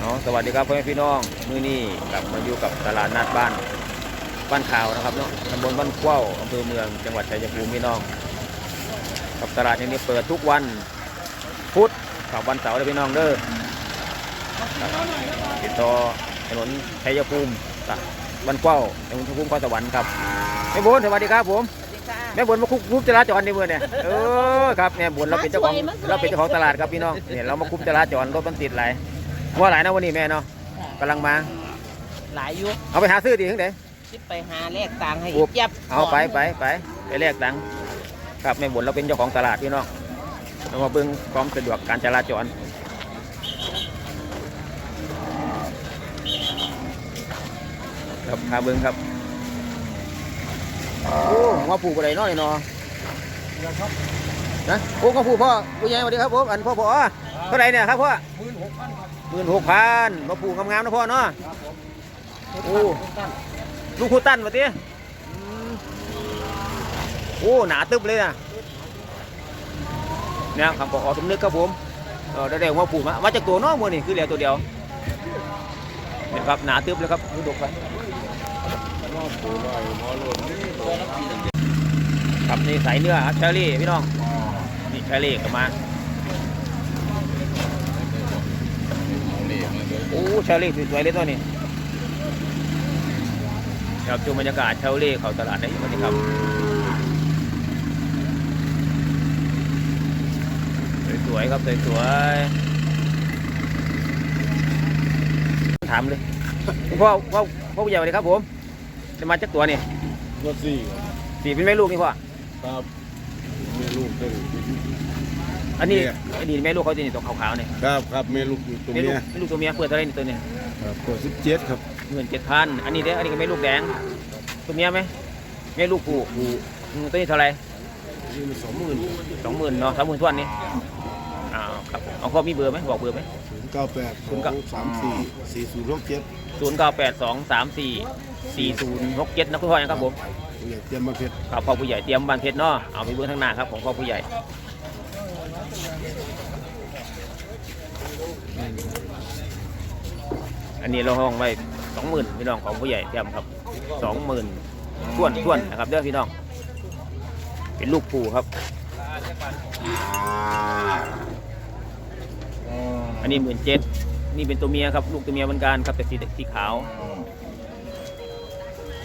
เนาะสวัสดีครับพ่อแม่พี่น้องมื้อนี้กลับมาอยู่กับตลาดนัดบ้านบ้านข่าวนะครับเนาะตำบลบ้านเข้าวอำเภอเมืองจังหวัดชัยภูมิพี่น้องกับตลาดแห่งนี้เปิดทุกวันพุธกับวันเสาร์เลยพี่น้องเด้อครับติดต่อถนนชัยภูมิกับบ้านเข้าวถนนชัยภูมิข้อสวรรค์ครับแม่บุญสวัสดีครับผมสวัสดีค่ะแม่บุญมาคุกคุมจราจรในเมืองเนี่ยเออครับแม่บุญเราเป็นเจ้าของมาสวยมาสวยเราเป็นเจ้าของตลาดครับพี่น้องเนี่ยเรามาคุมจราจรรถมันติดหลาย ว่าหลายนะวันนี้แม่เนาะกำลังมา หลายยุคเอาไปหาซื้อดีทั้งไหน คิดไปหาแลกตังค์ให้โอ้อีกยับเอาไปไปไปไปแลกตังค์ครับแม่บุญเราเป็นเจ้าของตลาดพี่น้องเรามาเบิ่งความสะดวกการจราจรครับพาเบิ่งครับโอ้มาปลูกอะไรน้อยเนาะนะโอ้ก็ผูกพ่อผู้ใหญ่สวัสดีครับผมอันพ่อพ่อเท่าไหร่เนี่ยครับพ่อหมื่นหกพันครับ หมื่นหกพันมาปลูกงามๆนะพ่อเนาะครับผมโอ้ลูกคูตั้นมาตีโอ้หนาตึบเลยนะเนี่ยคำบอกออกสมนึกครับผมเออได้แดงว่าปลูกมามาจากตัวน้องมัวนี่คือเหลือตัวเดียวเนี่ยครับหนาตึบเลยครับดูดกไปมอปูลอยหมอหล่นนี่ตัวละปีครับนี่ใส่เนื้อครับเชอรี่พี่น้องนี่เชอรี่ก็มานี่มา เลยโอ้เชอรี่สวยๆเลยตัวนี้ครับดูบรรยากาศเชอรี่เขาตลาดได้ยังไงครับสวยๆครับสวยๆถามเลยคุณพ่อพ่อพ่อผู้ใหญ่สวัสดีครับผมจะมาจากตัวนี่รถสี่สี่เป็นแม่ลูกนี่พ่อครับมีลูกตึง อันนี้เนี่ยอันนี้แม่ลูกเขาจะนี่ตัวขาวๆเนี่ยครับครับมีลูกอยู่ตัวแม่ลูเนี้กยแม่ลูกตัวเมียเปิดเท่าไหรนี่ตัวเนี้ครับตัวสิบเจ็ดครับเงินเจ็ดพันอันนี้เด้ออันนี้ก็แม่ลูกแดงตัวเมียไหมแม่ลูกผูปูอืมตัวนี้เท่าไหรนี่มันสองหมื่นสองหมื่นเนาะสามหมื่นทวนนี่อ้าวครับผมเอาพ่อมีเบอร์ไหมบอกเบอร์ไหม ศูนย์เก้าแปดสองสามสี่สี่ศูนย์หกเจ็ดศูนย์เก้าแปดสองสามสี่สี่ศูนย์หกเจ็ดนะคุณพ่อยังครับผมผู้ใหญ่เตรียมมาเพชร ครับพ่อผู้ใหญ่เตรียมบานเพชรเนาะเอาไปเบื้องทางหน้าครับของพ่อผู้ใหญ่ อันนี้เราห้องไว้สองหมื่นพี่น้องของผู้ใหญ่เตรียมครับสองหมื่นท่วนท่วนนะครับเด้อพี่น้อง เป็นลูกปูครับ อันนี้หมื่นเจ็ดนี่เป็นตัวเมียครับ ลูกตัวเมียเหมือนกันครับแต่สีสีขาว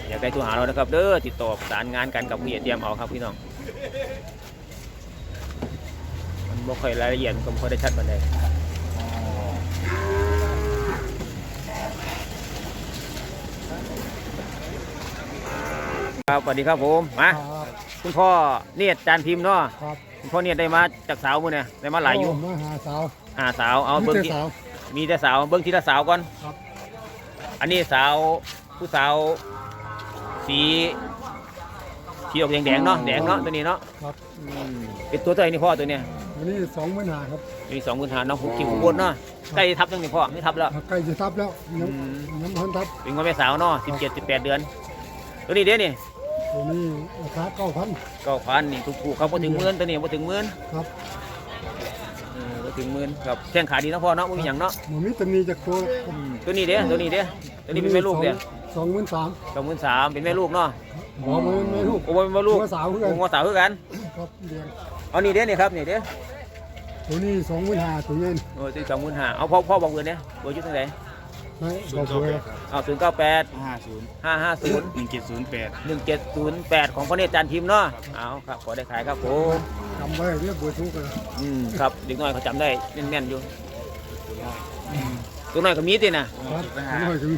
อยากได้ตัวหาเรานะครับเด้อติดต่อประสานงานกันกับผู้ใหญ่เตรียมเอาครับพี่น้องมันบ่ค่อยรายละเอียดมันก็บ่ค่อยได้ชัดปานใด ครับสวัสดีครับผมมาคุณพ่อเนียดจานพิมพ์เนาะครับคุณพ่อเนียดได้มาจากสาวมื้อเนี่ยได้มาหลายอยู่โมาหาสาวอ่าสาวเอามีเบิ้งแต่ที่สาวมีแต่สาวเบิ้งทีละสาวก่อนครับ อันนี้สาวผู้สาวสีสีออกแดงๆเนาะแดงเนาะตัวนี้เนาะครับเป็นตัวเท่าไหร่นี่พ่อตัวเนี้ยอันนี้สองหมื่นหาครับมีสองคุณหาเนาะหุบกิ่งหุบบนเนาะใกล้ทับตั้งนี่พ่อไม่ทับแล้วใกล้จะทับแล้วยังอืมยังพันทับเป็นว่าแม่สาวเนาะสิบเจ็ดสิบแปดเดือนตัวนี้เด้นี่ ตัวนี้ราคาเก้าพันก็พันนี่ถูกๆครับพอถึงหมื่นตัวนี้พอถึงหมื่นครับเออพอถึงหมื่นครับแข้งขาดีเนาะพ่อเนาะไม่มีหยังเนาะหมันมีตำหนีจากตัวอืมตัวนี้เด้ตัวนี้เด้ตัวนี้เป็นแม่ลูกเด้สองหมื่นสามสองหมื่นสามเป็นแม่ลูกเนาะหมอมันไม่ลูก โอ้ยเป็นแม่ลูกตัวสาวเพื่อนโอ้งอสาวคือกันครับเดียงเอานี่เด้นี่ครับนี่เด้ตัวนี้สองหมื่นหาตัวเย็นโอ้ยตีสองหมื่นห้าเอาพ่อพ่อบอกเงินเนี่ยเบอร์อยุ่ทางไหน ไม่บอกเลยเอาศูนย์เก้าแปดห้าศูนย์ห้าห้าศูนย์หนึ่งเจ็ดศูนย์แปดหนึ่งเจ็ดศูนย์แปดของพ่อเนตรจันทร์พิมพ์เนาะเอาครับขอได้ขายครับผมจำไว้เรียกเบอร์ทุกเลยอืมครับเด็กน้อยเขาจำได้แม่นๆอยู่ตัวน้อยก็มีตินะครับน้อยถึง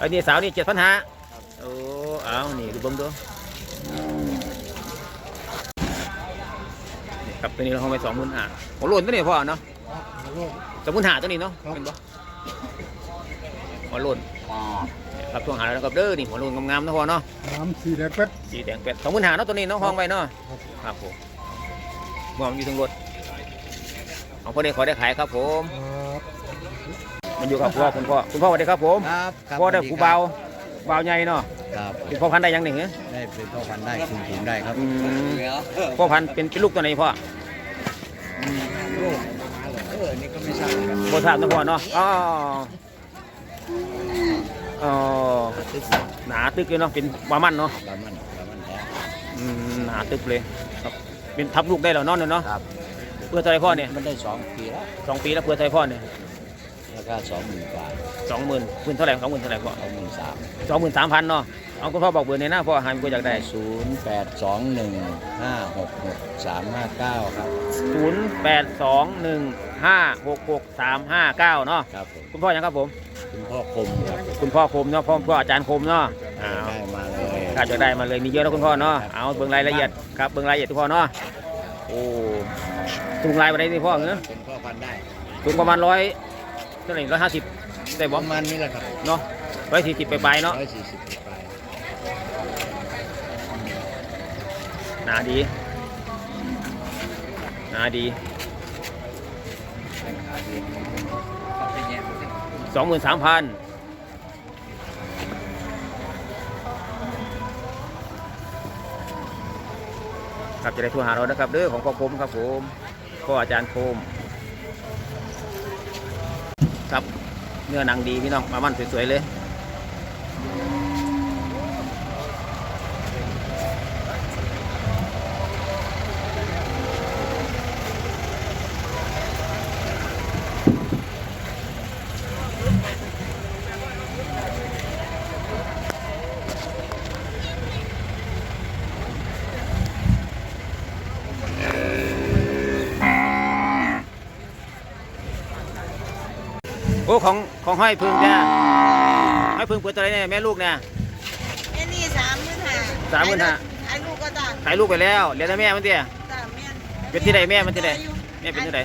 อันนี้สาวนี่เจ็ดพันห้าโอ้เอานี่ดูเบิ่งดูนี่ครับตัวนี้เราห้องไปสองหมื่นห้าโอ้โหล่นตัวนี้พ่อเนาะสมุนหาตัวนี้เนาะครับเป็นปะ หัวโลนเนี่ยครับช่วงหาแล้วครับเด้อนี่หัวโลนงามๆนะพ่อเนาะน้ำสีแดงเป็ดสีแดงเป็ดสองหมื่นหาเนาะตัวนี้เนาะห้องไว้เนาะครับครับผมมองอยู่ทางรถเอาพ่อได้ขอได้ขายครับผมครับมันอยู่กับพ่อคุณพ่อคุณพ่อสวัสดีครับผมครับครับพ่อได้สวัสผู้เบาเบาใหญ่เนาะครับเป็นพ่อพันธุ์ได้ยังหนึ่งเหรอได้เป็นพ่อพันธุ์ได้คุมถุงได้ครับอืมพ่อพันธุ์เป็นเป็นลูกตัวไหนพ่อลูกเออนี่ก็ไม่ทราบเหมือนกันโบทราบนะพ่อเนาะอ๋อ อ๋อหนาตึกเลยเนาะเป็นวามันเนาะบามันบามันแท้อืมหนาตึกเลยครับเป็นทับลูกได้แล้วเนาะเนาะครับเพื่อเท่าไหรพ่อเนี่ยมันได้สองปีแล้วสองปีแล้วเพื่อเท่าไหรพ่อเนี่ยราคาสองหมื่นกว่าสองหมื่นหมื่นเท่าไหร่สองหมื่นเท่าไหร่พ่อสองหมื่นสามสองหมื่นสามพันเนาะเอาคุณพ่อบอกเบอร์ในหน้าพ่อหายไปอยากได้ศูนย์แปดสองหนึ่งห้าหกหกสามห้าเก้าครับศูนย์แปดสองหนึ่ง ห้าหกหกสามห้าเก้าเนาะครับผมคุณพ่อยังครับผม คุณพ่อคมครับคุณพ่อคมเนาะพ่อพ่ออาจารย์คมเนาะอ้าวได้มาเลยถ้าจะได้มาเลยมีเยอะนะคุณพ่อเนาะเอาเบิ่งรายละเอียดครับเบิ่งรายละเอียดทุกพ่อเนาะโอ้สูงรายไปได้ที่พ่อเนาะเป็นพ่อพันธุ์ได้สูงประมาณร้อยเท่าไหร่ร้อยห้าสิบได้ปบ่ระมาณนี้แหละครับเนาะร้อยสี่สิบไปลายๆเนาะร้อยสี่สิบไปหนาดีหนาดี สองหมื่นสามพันครับจะได้ทั่วหาเรานะครับเด้อของพ่อคมครับผมพ่ออาจารย์คมครับเนื้อหนังดีพี่น้องมามันสวยๆเลย โอ้ ของของห้อยพึ่งเนี่ยห้อยพึ่งเปิดตัวไหนเนี่ยแม่ลูกเนี่ยไอ้นี่สามหมื่นห้าสามหมื่นห้าไอ้ลูกก็จ้าขายลูกไปแล้วเหลือแต่แม่มันเตี้ยจ้าแม่เป็นที่ใดแม่มันที่ใดแม่เป็นที่ใด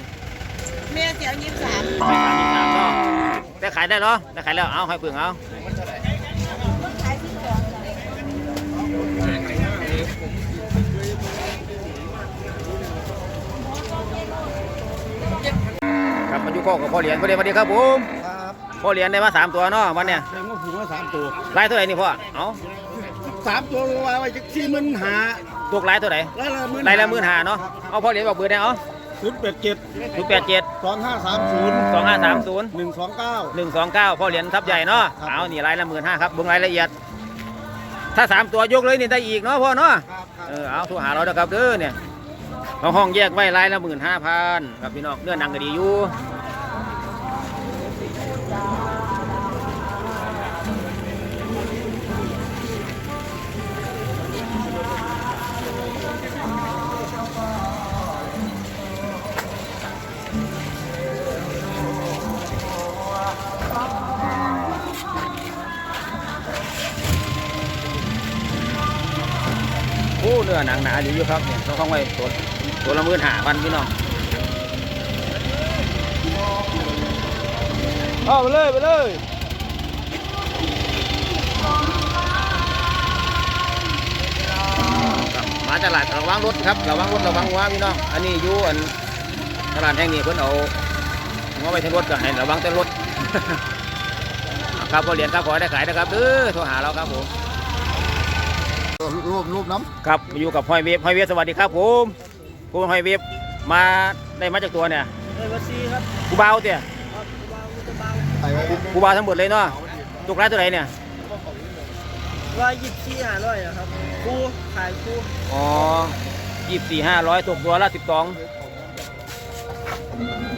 แม่เสียวยี่สิบสามไปขายที่สามเนาะได้ขายได้เนาะได้ขายแล้วเอาห้อยพึ่งเอาขายที่สองจ้ะครับมาอยู่ข้อกับพ่อเหรียญพ่อเหรียญสวัสดีครับผมครับ พ่อเหรียญได้มาสามตัวเนาะวันเนี้ยแมงว่าผูกมาสามตัวลายตัวไหนนี่พ่อ เอาสามตัวว่าไว้จะสี่หมื่นหาตัวลายตัวไหนลายละหมื่นลายละหมื่นห้าเนาะ เอาพ่อเหรียญบอกเบอร์ได้เอาศูนย์แปดเจ็ดศูนย์แปดเจ็ดสองห้าสามศูนย์สองห้าสามศูนย์หนึ่งสองเก้าหนึ่งสองเก้าพ่อเหรียญทับใหญ่เนาะครับเอานี่รายละหมื่นห้าครับเบิ่งรายละเอียด ถ้าสามตัวยกเลยนี่ได้อีกเนาะพ่อเนาะครับครับเออเอาโทรหาเราเด้อครับเด้อเนี่ยเราห้องแยกไว้รายละหมื่นห้าพันครับพี่น้องเนื้อหนังก็ดีอยู่ โอ้เนื้อหนังหนาดีอยู่ครับเนี่ยเราห้องไว้ตัวตัวละหมื่นห้าพันพี่น้อง อาไปเลยไปเลยครับมาตลาดระวังรถครับระวังรถระวังหัวพี่น้องอันนี้อยู่อันตลาดแห่งนี้เพิ่นเอาหัวไปทั้งรถก็ให้ระวังแต่รถครับพอเหรียญครับขอให้ได้ขายนะครับเด้อโทรหาเราครับผมรูปรูปน้ครับอยู่กับหอยเวฟหอยเวฟสวัสดีครับผมคุณหอยเวฟมาได้มาจากตัวเนี่ยเลยวัซีครับกูเบาเตี่ยำไปไว้ กูเบาทั้งหมดเลยเนาะตุกร้ายตัวไหนเนี่ยร้อยยี่สิบสี่ห้าร้อยนะครับครูขายครูอ๋อยี่สี่ห้าร้อยตกตัวละสิบสอง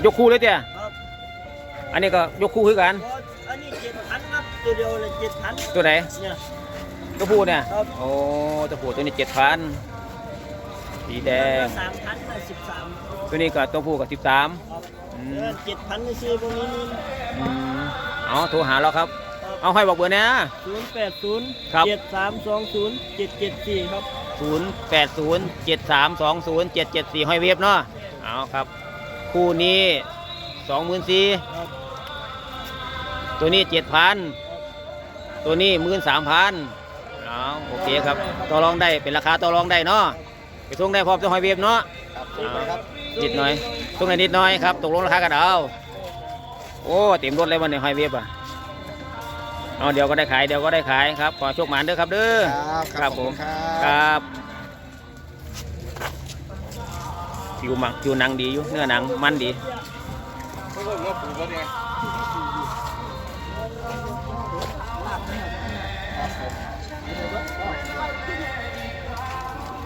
ยกคู่เลยเตี่ยครับอันนี้ก็ยกคู่คือกันเพราะอันนี้เจ็ดพันครับตัวเดียวเลยเจ็ดพันตัวไหนเนี่ยตัวผู้เนี่ยครับโอ้ตัวผู้ตัวนี้เจ็ดพันสีแดงสามพันสิบสามตัวนี้ก็ตัวผู้กับสิบสามครับอื เอมอเจ็ดพันนี่ซื้อพวกนี้นี่อืมเอาโทรหาเราครับ เอาให้บอกเบอร์นะ ศูนย์แปดศูนย์ครับ เจ็ดสามสองศูนย์เจ็ดเจ็ดสี่ครับศูนย์แปดศูนย์เจ็ดสามสองศูนย์เจ็ดเจ็ดสี่ห้อยเวฟเนาะเอาครับ คู่นี้สองหมื่นสี่ครับ ตัวนี้เจ็ดพันตัวนี้หมื่นสามพันเอาโอเคครับต่อรองได้เป็นราคาต่อรองได้เนาะไปส่งได้พร้อมจะห้อยเวฟเนาะเอานิดหน่อย ส่งได้นิดหน่อยครับตกลงราคากันเอาโอ้เต็มรถเลยวันนี้ห้อยเวฟอะเอาเดี๋ยวก็ได้ขายเดี๋ยวก็ได้ขายครับขอโชคหมานเด้อครับเด้อครับผมครับผิวหมักผิวหนังดีอยู่เนื้อหนังมันดีเขาก็มาปลูกว่าไง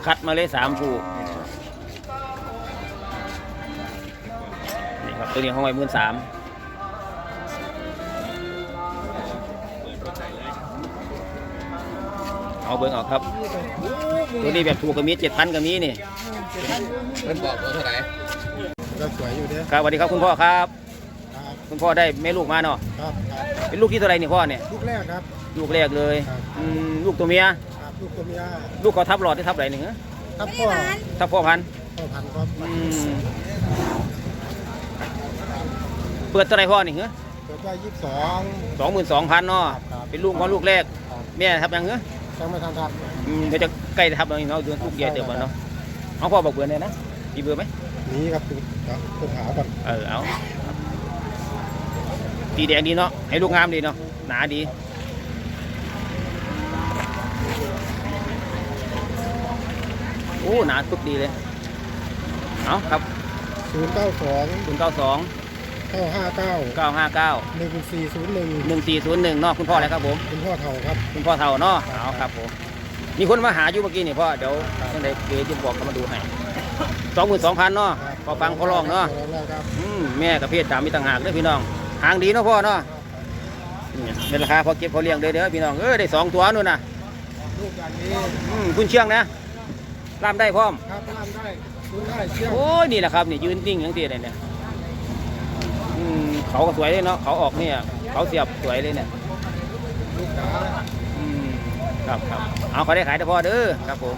คัดมาเลยสามคู่ ครับตัวนี้ห้องไว้หมื่นสามเอาเบิ้งเอาครับ ตัวนี้แบบถูกกับมีเจ็ดพันกับมีนี่เพิ่นบอกตัวเท่าไหร่ก็สวยอยู่เด้อครับสวัสดีครับคุณพ่อครับครับคุณพ่อได้แม่ลูกมาเนาะครับครับเป็นลูกที่เท่าไหรนี่พ่อเนี่ยลูกแรกครับ ลูกแรกเลยครับ อืมลูกตัวเมีย ครับลูกตัวเมียลูกเขาทับหลอดที่ทับไหนหนึ่งทับพ่อทับพ่อพันธุ์พ่อพันธุ์ครับอืม เปิดตัวไหนพ่อนี่เหรอเกิดว่ายี่สิบสองสองหมื่นสองพันเนาะครับเป็นลูกของลูกแรก แม่ทับยังเหรอยังไม่ทันทันอืมเดี๋ยวจะใกล้ทับแล้วนี่เนาะเดือนลูกใหญ่เติบแล้วเนาะเอาพ่อบอกเบอร์เลยนะมีเบอร์ไหมนี้ครับคุณครับคุณหาก่อนเออเอาตีแดงดีเนาะให้ลูกงามดีเนาะหนาดีโอ้หนาตุ๊บดีเลยเอาครับศูนย์ เก้าสองศูนย์เก้าสองเก้าห้าเก้าเก้าห้าเก้าหนึ่งสี่ศูนย์หนึ่งหนึ่งสี่ศูนย์หนึ่งเนาะคุณพ่ออะไรครับผม คุณพ่อเฒ่าครับ คุณพ่อเท่าเนาะเอาครับผม มีคนมาหาอยู่เมื่อกี้นี่พ่อ เดี๋ยวยังไงเกจะบอกเขามาดูให้สองหมื่นสองพันเนาะพอฟังเขาลองเนาะร้องแล้วครับอืมแม่กับเพศดำมีต่างหากเด้อพี่น้องหางดีเนาะพ่อเนาะนี่เป็นราคาพอเก็บพอเลี้ยงเด้อเด้อพี่น้องเออได้สองตัวนู่นน่ะลูกอย่างนี้อืมคุณเชียงนะล่ามได้พร้อม ครับทำได้คุณได้เชื่อมโอ้ยนี่แหละครับนี่ยืนนิ่งอย่างที่เลยเนี่ยอืม เขาก็สวยเลยเนาะเขาออกเนี่ยเขาเสียบสวยเลยเนี่ยอืมครับครับเอาเขาได้ขายแต่พอเด้อครับผม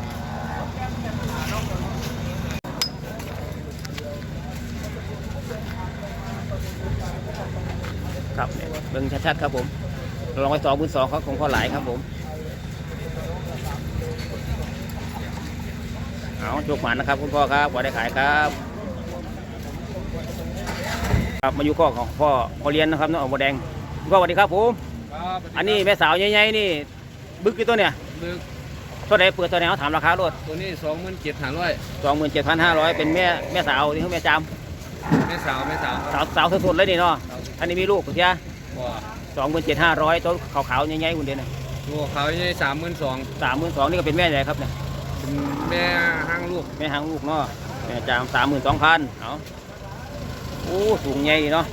ครับเนี่ยเบิ่งชัดๆครับผมลองไปสองบุญสองเขาของพ่อหลายครับผมเอาโชคหมันนะครับคุณพ่อครับขอได้ขายครับ ครับมาอยู่ข้อของพ่อพ่อเรียนนะครับน้องออกบัวแดงคุณพ่อสวัสดีครับผมครับอันนี้แม่สาวใหญ่ๆนี่บึกกี่ตัวเนี่ยดึกตัวไหนเปิดตัวไหนเอาถามราคารถตัวนี้สองหมื่นเจ็ดห้าร้อยสองหมื่นเจ็ดพันห้าร้อยเป็นแม่แม่สาวที่เขาแม่จามแม่สาวแม่สาวคสารัวสาวสดๆเลยนี่เนาะอันนี้มีลูกเสียบ่สองหมื่นเจ็ดห้าร้อยตัวขาวๆใหญ่ๆคุณเด่นตัวเขาเนี่ยสามหมื่นสองสามหมื่นสองนี่ก็เป็นแม่ใหญ่ครับเนี่ยเป็นแม่ห้างลูกแม่หางลูกเนาะแม่จามสามหมื่นสองพันเอา โอ้สูงใหญ่เนาะ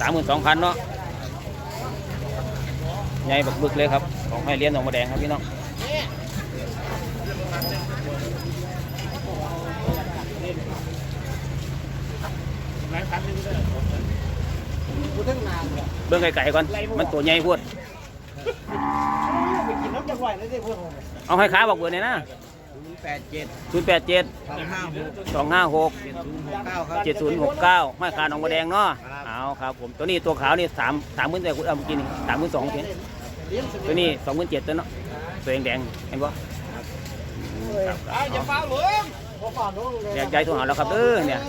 สามหมื่นสองพันเนาะใหญ่บักบึกเลยครับ ของให้เลี้ยงออกมาแดงครับพี่น้องเบื้องไก่ๆก่อน มันตัวใหญ่พูด เอาให้ค้าบอกเบอร์เนี่ยนะ แปดเจ็ดศูนย์แปดเจ็ดสองห้าหกสองห้าหกเจ็ดศูนย์หกเก้าครับเจ็ดศูนย์หกเก้าไม่ขาดหนองบัวแดงเนาะครับเอาครับผมตัวนี้ตัวขาวนี่สามสามหมื่นแต่คุณเอาเมื่อกี้นี่สามหมื่นสองเพียงเลี้ยงสตัวนี้สองหมื่นเจ็ดตัวเนาะตัวแดงๆเห็นปะครับอ้าวอย่าครับฟ้าหลวงพอฟ้าหลวงเลยแยกย้ายโทรหาเราครับเด้อเนี่ย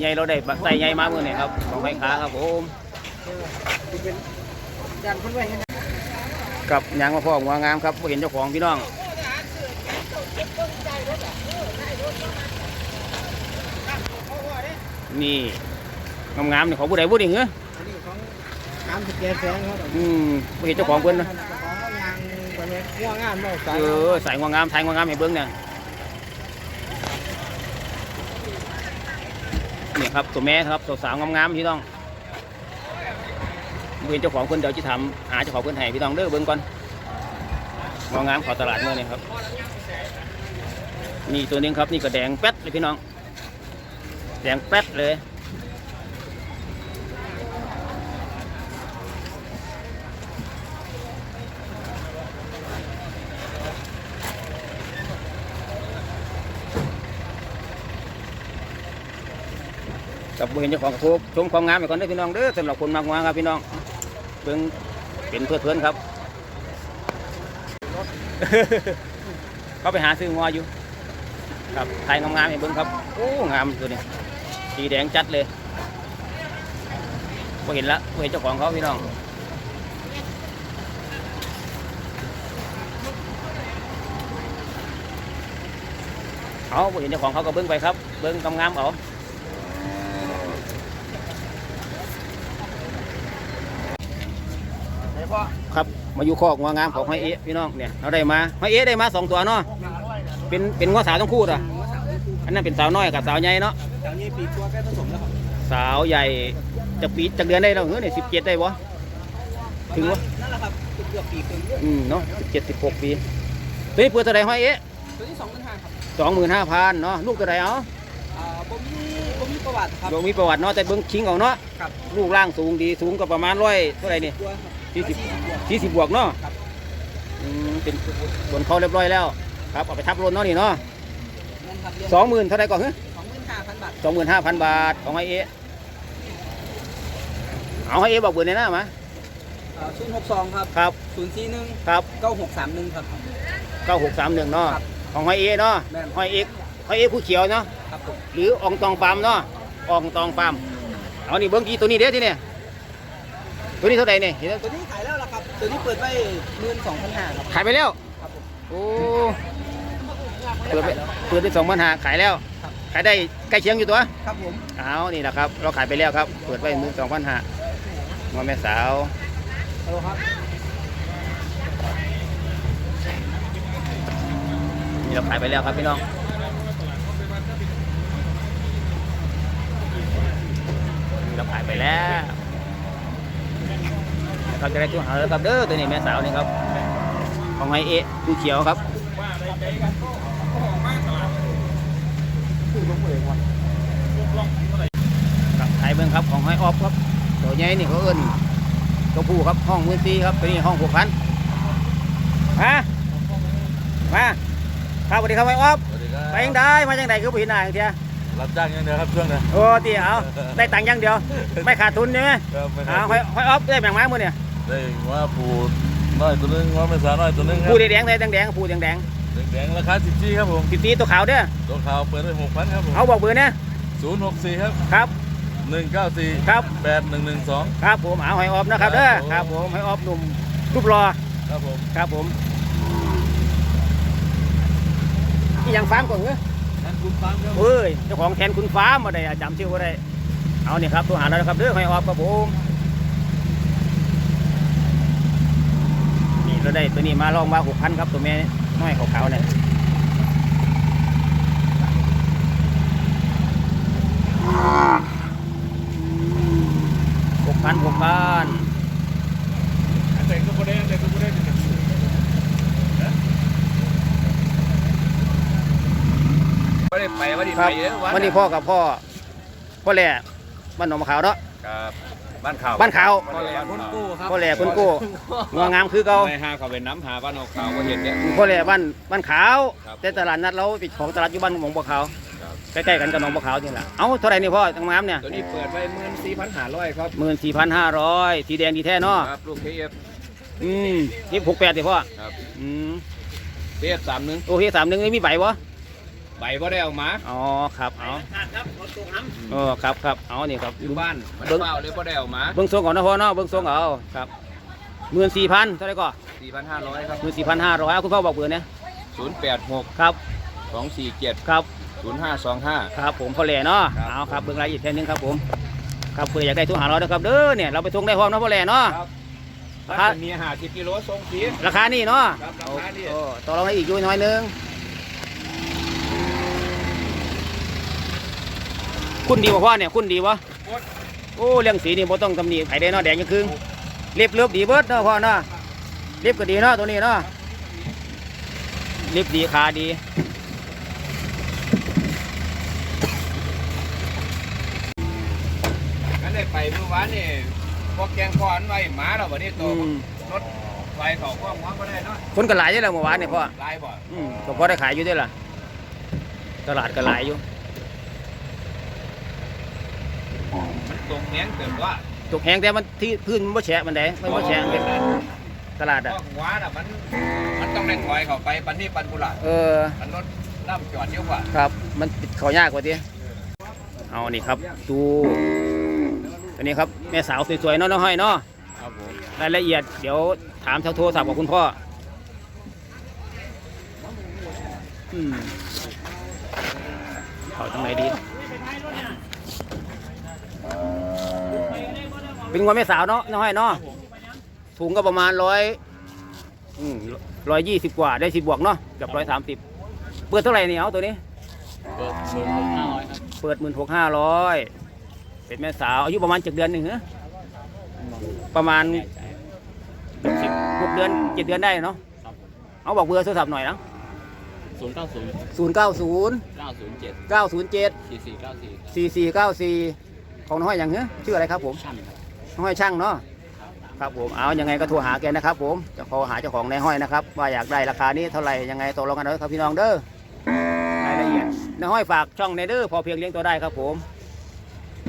ใหญ่ๆเราได้ใส่ใหญ่มาเมื่อนี่ครับของให้ค้าครับผมเป็นยันคนไว้ให้นะกับยางมาพ่อหัวงามครับบ่เห็นเจ้าของพี่น้อง นี่งามๆนี่ของผู้ใดผู้หนึ่งเหรออันนี้ของน้ำสแกนแสงครับอืมบ่เห็นเจ้าของเพิ่นนะ ของยางไปเนี่ยง่วงงานเมาสายเออใส่งวงงามไทยงวงงามให้เบิ้งเนี่ยเนี่ยครับตัวแม่ครับตัวสาวงามๆพี่น้องบ่เห็นเจ้าของเพิ่นเดี๋ยวจะทำหาเจ้าของเพิ่นให้พี่น้องเด้อเบิ้งก่อนงวงงามเขอตลาดเมื่อนี่ครับนี่ตัวหนึงครับนี่ก็แดงแป๊ดเลยพี่น้อง แดงแป๊ดเลย กับบ่เห็นเจ้าของทุกชมความงามไปก่อนเด้พี่น้องเด้อสำหรับคนมากงามครับพี่น้องเบิ้งเป็นเพื่อนเพื่อนครับ เขาไปหาซื้องัวอยู่ ครับไทยงามๆเห็นเบิ้งครับ โอ้ งามตัวนี้ สีแดงจัดเลยพอเห็นละพอเห็นเจ้าของเขาพี่น้อง เอาพอเห็นเจ้าของเขาก็เบิ้งไปครับ เบิ้งงามเอาครับ มาอยู่คอกงัวงามของห้อยเอ๊ะพี่น้องเนี่ยเราได้มาห้อยเอ๊ะได้มาสองตัวเนาะ เป็นเป็นงัวสาวทั้งคู่อะอันนั้นเป็นสาวน้อยกับสาวใหญ่เนาะ วนี้ปีตัวใกล้ผสมแล้วครับสาวใหญ่จะปีจากเดือนได้แล้วเฮ้ยเนี่ยสิบเจ็ดได้บ่ถึงวะนั่นแหละครับเกือบปีครึ่งอืมเนาะสิบเจ็ดสิบหกปีเฮ้ยเปิดตัวใดห้อยเอ๊ะตัวที่สองพันห้าครับสองหมื่นห้าพันเนาะลูกตัวใดเอาอ่าบ่มีบ่มีประวัติครับลงมีประวัติเนาะแต่เบิ้งคิงเอาเนาะครับลูกร่างสูงดีสูงก็ประมาณร้อยเท่าไหร่นี่ตัวครับสี่สิบตัวสี่สิบบวกเนาะครับอืมเป็นบนเขาเรียบร้อยแล้ว ครับเอาไปทับรถเนาะนี่เนาะนั่นครับเรียนสองหมื่นเท่าไหร่ก่อนเฮ้ย สองหมื่นห้าพันบาทสองหมื่นห้าพันบาทของไอเอเอาให้เอบอกเบอร์ในหน้ามาศูนย์หกสองครับครับศูนย์สี่หนึ่งครับเก้าหกสามหนึ่งครับเก้าหกสามหนึ่งเนาะครับของไอเอเนาะแม่นไอเอไอเอผู้เขียวเนาะครับผมหรืออองตองฟาร์มเนาะอองตองฟาร์มเอานี่เบิ้งกี่ตัวนี้เด้อที่เนี่ยตัวนี้เท่าไหร่เนี่ยเห็นไหมตัวนี้ขายแล้วล่ะครับตัวนี้เปิดไว้หมื่นสองพันห้าครับขายไปแล้วครับผมโอ้เปิดไปเปิดไปสองพันหาขายแล้ว ขายได้ใกล้เคียงอยู่ตัวครับผมเอานี่แหละครับ เราขายไปแล้วครับ เปิดไปมือสองพันหามาแม่สาวฮัลโหลครับนี่เราขายไปแล้วครับพี่น้องนี่เราขายไปแล้วเราจะได้ตัวหาแล้วครับเด้อตัวนี้แม่สาวนี่ครับ ของไอเอะผู้เขียวครับ ครับไทย เบิ้งครับของห้อยออฟครับตัวใหญ่นี่เขาเอิ้นตัวผู้ครับห้องมือซีครับตัวนี้ห้องหกพันมามาครับสวัสดีครับห้อยออฟสวัสดีครับไปยังได้มาจังไดคือผู้หญิงหน้าอย่างเดียวรับจ้างอย่างเดียวครับช่วงนี้โอ้ตีเอาได้ตังค์อย่างเดียว ไม่ขาดทุนใช่ไหมครับไม่คอ้ารัวบห้อยห้อยออฟได้แบ่งไม้มือเนี่ยได้ว่าปูน้อยตัวหนึงว่าไม่สาน้อยตัวหนึงครับผู้แดงๆเลยแดงๆผู้แดงแดงๆราคาสิบจีครับผมๆสีสีตัวขาวเด้อตัวขาวเปิดได้หกพันครับผมเอาบอกเบอร์เนี่ยศูนย์หกสี่ครับครับ หนึ่งเก้าสี่ครับ แปดหนึ่งหนึ่งสอง ครับผมเอาห้อยออฟนะครับเด้อคครัรับบผผม มห้อยออฟหนุ่มรูปรอครับผมครับผมนี่ยังฟาร์มก่อนเหรอนั่นคุณฟังครับเอ้ยเจ้าของแทนคุณฟ้ามาได้อะจำชื่อว่าได้เอาเนี่ยครับตัวหาแล้วนะครับเด้อให้ออฟครับผมนี่เราได้ตัวนี้มาลองมาหกพันครับตัวแม่น้อยขาวๆเนี่ยหก พันหกพันแต่งตัวโบเด้แต่งตัวโบเด้ไม่ได้ไปว่าดีคไปรับเยอะวันนี้พ่อกับพ่อพ่อแหล่บ้านหนองมะขาวเนาะ ครับบ้านข่าวบ้านขาว บ้านข่าวคนกู้ครับพ่อแหล่คุณกู้งวงามคือเก่าไม่ห้าเขาเป็นน้ำหาบ้านออกข่าวก็เห็นเนี่ย พ่อแหล่บ้านบ้านขาว ครับ แต่ตลาดนัดเราปิดของตลาดอยู่บ้านหนองบัวขาวครับ ใกล้ๆกันกับหนองบัวขาวนี่แหละเอ้าเท่าไหร่นี่พ่อทางน้ำเนี่ยตัวนี้เปิดไปหมื่นสี่พันห้าร้อยครับหมื่นสี่พันห้าร้อยสีแดงดีแท้เนาะครับลูกเคเอฟอืมนี่หกแปดสิพ่อครับอืมเคเอฟสามหนึ่งโอเคสามหนึ่งนี่มีใบวะใบว่าได้เอามาอ๋อครับเอาเออครับครับเอานี่ครับอยู่บ้านมันเบิ่งเปล่าเลยว่าได้เอามาเบิ้งทรงก่อนนะพ่อเนาะเบิ้งทรงเอาครับหมื่นสี่พันเท่าไหร่ก็สี่พันห้าร้อยครับหมื่นสี่พันห้าร้อยคุณพ่อบอกเบอร์เนี่ยศูนย์แปดหกครับสองสี่เจ็ดครับ ศูนย์ห้าสองห้า ครับผมพ่อแหล่เนาะครับ เอาครับเบิ้งรายละเอียดแค่นึงครับผมครับเพื่ออยากได้ทุกหาเรานะครับเด้อเนี่ยเราไปทงได้พร้อมนะพ่อแหล่เนาะ ครับราคามีหาสิบกิโลส่งฟรีราคานี่เนาะครับราคานี่ โอ้ต่อรองได้อีกอยู่หน่อยนึงคุณดีบ่พ่อเนี่ยคุณดีวะโอ้เรื่องสีนี่บ่ต้องตำหนิไผได้เนาะแดงยังครึ่งเรียบเรียบดีเบิดเนาะพ่อเนาะเรียบก็ดีเนาะตัวนี้เนาะเรียบดีขาดี งั้น ได้ไปเมื่อวานนี่พวกแกงพอนไว้หมาเราวันนี้อืตัวมรถไฟเขาก็ว้างก็ได้เนาะคนก็หลายอยู่แล้วเมื่อวานเนี่ยพ่อลายบ่อืมก็พอได้ขายอยู่ด้วยล่ะตลาดก็หลายอยู่มันตรงเนี้ยเกิดว่าตกแหงแต่มันที่พื้นมันบ่แฉะมันไดมันบ่แฉะเป็นตลาดเพอะราะหัวน่ะมันมันต้องได้ถอยเข้าไปปันนี้ปันกุหลาบเออ มันรถน้ำจอดเยอะกว่า ครับ มันปิดเขายากกว่าทีเอานี่ครับ ดูอั นนี้ครับแม่สาวสวยๆเนาะน้องห้อยเนาะครับผมรายละเอียดเดี๋ยวถามทางโทรศัพท์กับคุณพ่ออืมเขาตรงไหนดี เป็นงัวแม่สาวเนาะน้องห้อยเนาะสูงก็ประมาณร้อยร้อยยี่สิบกว่าได้สิบบวกเนาะเกับร้อยสามสิบเปิดเท่าไหร่เนี่ยเอาตัวนี้ เปิดศูนย์หกห้าร้อยครับเปิดหมื่นหกห้าร้อย เป็นแม่สาวอายุประมาณเจ็ดเดือนหนึ่งเหรอประมาณสิบหกเดือนเจ็ดเดือนได้เนาะเอาบอกเบอร์โทรศัพท์หน่อยนะศูนย์เก้าศูนย์ศูนย์เก้าศูนย์เก้าศูนย์เจ็ดเก้าศูนย์เจ็ดสี่สี่เก้าสี่สี่สี่เก้าสี่ของน้องห้อยอย่างเงี้ยชื่ออะไรครับผมชั่นครับน้องห้อยช่างเนาะครับผมเอายังไงก็โทรหาแกนะครับ ผมจะขอหาเจ้าของในห้อยนะครับ ว่าอยากได้ราคานี้เท่าไหร่ยังไงตกลงกันเอาไว้ครับพี่น้องเด้อรายละเอียดในห้อยฝากช่องในเด้อพอเพียงเลี้ยงตัวได้ครับผม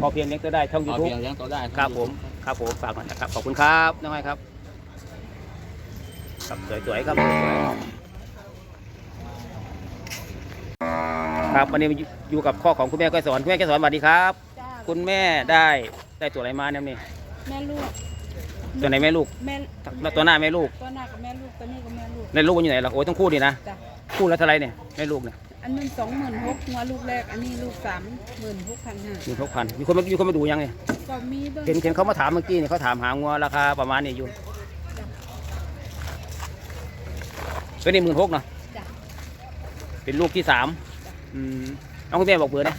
พอเพียงเลี้ยงตัวได้ช่องยูเอาทูบเพียงเลี้ยงตัวได้ครับผมครับผมฝากหน่อยนะครับขอบคุณครับน้องห้อยครับครับสวยๆครับสวยๆครับวันนี้อยู่กับข้อของคุณแม่ก้อยสอนคุณแม่ก้อยสอนสวัสดีครับ จ้าคุณแม่ได้ได้ตัวอะไรมาเนี่ยนี่แม่ลูกตัวไหนแม่ลูก แม่ตัวหน้าแม่ลูกตัวหน้ากับแม่ลูกตัวนี้กับแม่ลูกในลูกมันอยู่ไหนล่ะโอ้ยต้องคู่ดีนะจ้ะคู่ละเท่าไหรเนี่ยแม่ลูกเนี่ย อันนึงสองหมื่นหกหัวลูกแรก อันนี้ลูกสามหมื่นหกพันห้ามีทุกพันมีคนมามีคนมาดูยังเนี่ยก็มีเบิ้งเห็นเห็นเขามาถามเมื่อกี้เนี่ยเขาถามหางัวราคาประมาณนี้อยู่เป็นนี่หมื่นหกเนาะจ้ะเป็นลูกที่สามอืมน้องคุณแม่บอกเบอร์นะ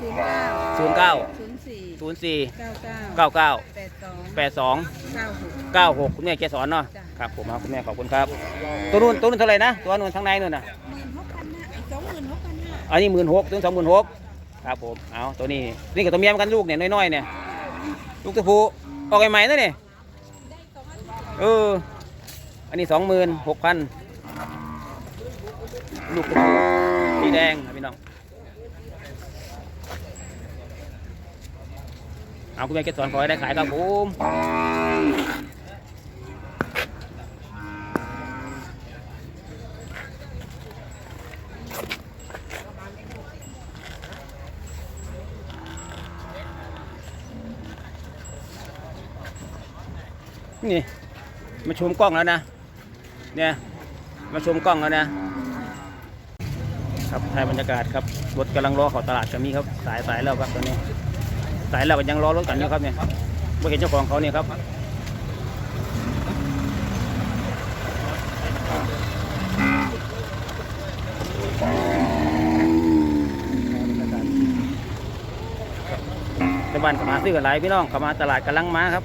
ศูนย์เก้าศูนย์เก้าศูนย์สี่ศูนย์สี่เก้าเก้าเก้าเก้าแปดสองแปดสองเก้าหกเก้าหกคุณแม่แกสอนเนาะจ้ะครับผมเอาคุณแม่ขอบคุณครับ ตัวนู้นตัวนู้นเท่าไหร่นะตัวนู้นทางในนู้นน่ะ อันนี้หมื่นหกถึงสองหมื่นหกครับผมเอาตัวนี้นี่กับตัวเมียเหมือนกันลูกเนี่ยน้อยๆเนี่ยลูกตัวผู้ออกใหม่ๆนะเนี่ยเอออันนี้สองหมื่นหกพันลูกตัวผู้สีแดงครับพี่น้องเอาคุณแม่เกสรขอให้ได้ขายครับผม นี่ มาชมกล้องแล้วนะ เนี่ย มาชมกล้องแล้วนะ ครับถ่ายบรรยากาศครับรถกำลังรอเข้าตลาดก็มีครับสายสายแล้วครับตอนนี้ สายแล้วก็ยังรอรถกันอยู่ครับเนี่ยไม่เห็นเจ้าของเขาเนี่ยครับชาวบ้านเขามาซื้อกันหลายพี่น้องเขามาตลาดกำลังมาครับ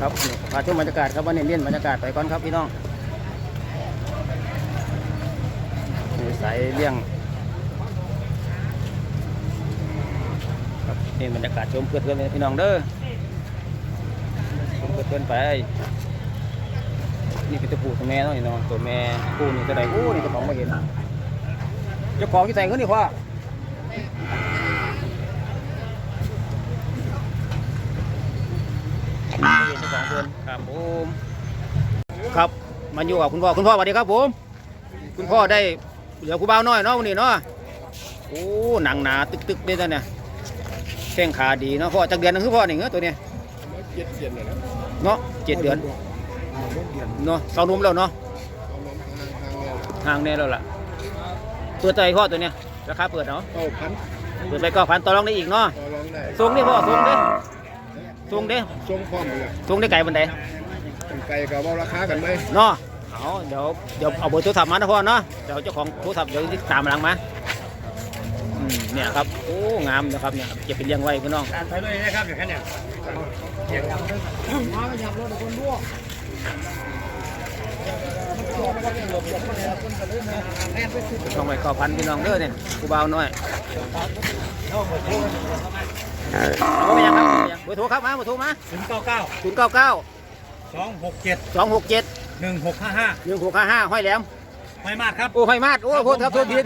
ครับนี่ พาชมบรรยากาศครับวันนี้เลียนบรรยากาศไปก่อนครับพี่น้องนี่สายเลี่ยงครับนี่บรรยากาศชมเพื่อนเพื่อนพี่น้องเด้อชมเพื่อนเพื่อนไปนี่เป็นตัวผู้ตัวแม่เนาะนี่เนาะตัวแม่คู่นี่ตัวใดอู้นี่เจ้าของไม่เห็นเจ้าของที่ใส่เงินนี่พ่อ เห็นเจ้าของเพื่อนครับ ผมครับมาอยู่กับคุณพ่อคุณพ่อสวัสดีครับผม คุณพ่อได้เหลือคุณบ่าวน้อยเนาะวันนี้เนาะโอ้หนังหนาตึกตึกๆเลยจ้ะเนี่ยแข้งขาดีเนาะพ่อจากเดือนหนึงคือพ่อหนึ่งเนาะตัวเนี้ยเจ็ดเสียนเลยนะเนาะเจ็ดเดือนเจ็ดเดือนเนาะเสานุ่มแล้วเนาะเอาล้มทางทางเลยห่างแน่แล้วล่ะเปิดใจพ่อตัวเนี้ยราคาเปิดเนาะเก้าพันเปิดไปก็พันต่อรองได้อีกเนาะต่อรองได้ส่งดิพ่อส่งดิส่งดิส่งพร้อมเลยส่งได้ไกลบันได กันไกลกับว่าราคากันไหมเนาะเอาเดี๋ยวเดี๋ยวเอาเบอร์โทรศัพท์มานะพ่อเนาะเดี๋ยวเจ้าของโทรศัพท์เดี๋ยวตามหลังมาอืมเนี่ยครับโอ้งามนะครับเนี่ยเก็บเป็นเลี้ยงไว้พี่น้องไปเลยนะครับอย่างนี้เนี่ยมาไปยับรถคนด้วยช่องไว้เก้าพันพี่น้องเด้อเนี่ยกูเบาหน่อยเอาไปยังครับเบอร์โทรครับมาเบอร์โทรมาศูนย์เก้าเก้าศูนย์เก้าเก้า สองหกเจ็ดสองหกเจ็ดหนึ่งหกห้าห้าหนึ่งหกห้าห้าห้อยแหลมไม่มากครับโอ้ห้อยมาดโอ้โทษครับโทษที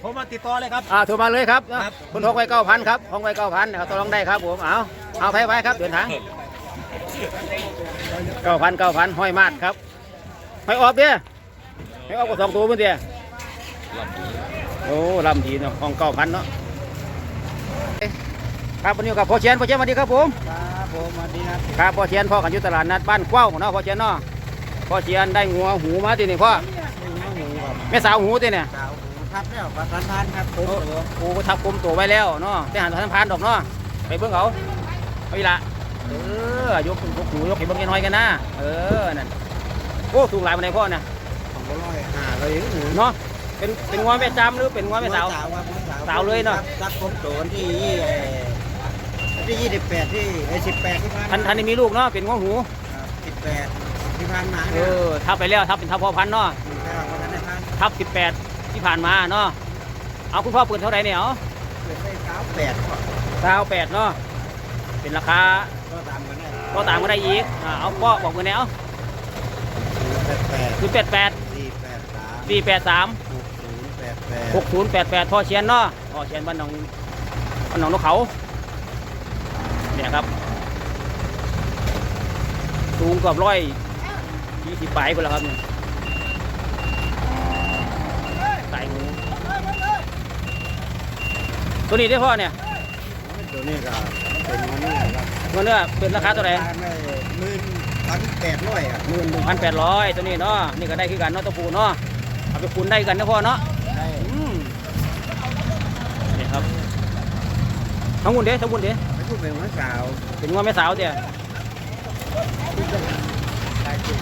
โทรมาติดต่อเลยครับอ่าโทรมาเลยครับครับคุณทกไว้เก้าพันครับทกไว้เก้าพันนะครับตกลงได้ครับผมเอาเอาไปไปครับเดินทางเก้าพันเก้าพันห้อยมาดครับห้อยออบเด้อห้อยออบก็สองตัวเมื่อเดียโอ้ลำดีเนาะห้องเก้าพันเนาะครับวันนี้กับพ่อเชียนพ่อเชียนสวัสดีครับผมครับ ผมสวัสดีครับครับพ่อเชียนพ่อกันอยู่ตลาดนัดบ้านกว้าวเนาะพ่อเชียนเนาะพ่อเชียนได้งัวหูมาทีนี่พ่อหมูครับแม่สาวหูทีเนี่ยสาวหมูครับแล้วประกันทานครับผมโอ้ทับกลมตัวไว้แล้วเนาะแต่หันทันพานดอกเนาะไปเบิ่งเอาเอาอีละเออยกยกหูยกให้เบิ่งน้อยๆกันนะเออนั่นโอ้ถูกหลายมาในพ่อเนี่ยของร้อยห้าเลยหมูเนาะเป็นเป็นงัวแม่จำหรือเป็นงัวแม่สาวสาวครับสาวเลยเนอะรักผมโตนที่เอ่อ ที่ยี่สิบแปดที่ไอ้สิบแปดที่ผ่านทันทันนี่มีลูกเนาะเป็นงัวหู สิบแปดที่ผ่านมาเอเนี่ยอทับไปแล้วทับเป็นทับพ่อพันธุ์เนาะแต่ว่าวันนั้นได้ผ่านทับ18ที่ผ่านมาเนาะเอาคุณพ่อเปิดเท่าไหร่เนี่ยเอาเกิดได้เก้าแปดก็สาวแปดเนาะเป็นราคาก็ตามกันได้ก็ตามก็ได้อีกอ่าเอาพ่อบอกเงินแนวแปดแปดคือแปดแปดสี่แปดสามสี่แปดสามหกศูนย์แปดแปดหกศูนย์แปดแปดพ่อเชียนเนาะพ่อเชียนบ้านหนองบ้านหนองนกเขา เนี่ยครับสูงเกับร้อยยี่สิบปลายไปแล้วครับเนี่ยใส่หมูตัวนี้ได้พ่อเนี่ยตัวนี้ก็เป็นมันนี่ครับเงินเนื้อเป็นราคาเท่าไหร่หมื่นพันแปดร้อยอะหมื่นหนึ่งพันแปดร้อยตัวนี้เนาะนี่ก็ได้คือกันเนาะตัวปูเนาะเอาไปคูณได้กันนะพ่อเนาะได้อืมนี่ครับทั้งบุญเด้ทั้งบุญเด้ไม่พูด เป็นหัวสาวเป็นงวแม่สาวเดียได้จริง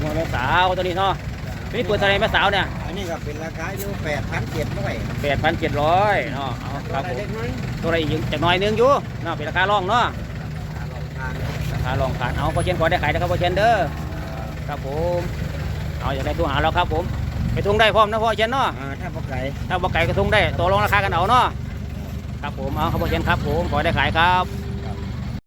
งวแม่สาวตัวนี้เนาะตัวนี้เปิดเท่าไหรแม่สาวเนี่ยอันนี้ก็เป็นราคาอยู่แปดพันเจ็ดร้อยแปดพันเจ็ดร้อยเนาะเอาครับผมเล็กน้อยตัวอะไรอีกจากหน้อยนึงอยู่เนาะเป็นราคาร่องเนาะลองทานราคาร่องขาดเอาพอเชนขอได้ขายนะครับพอเชนเด้อครับผม เอาอยากได้ตัวหาเราครับผมไปทุ่งได้พร้อมนะพ่อเชนเนาะอ่าถ้าปลาไก่ถ้าบ่ไก่ก็ทุ่งได้ต่อรองราคากันเอาเนาะครับผมเอาครับพอเชนครับผมขอได้ขายครับ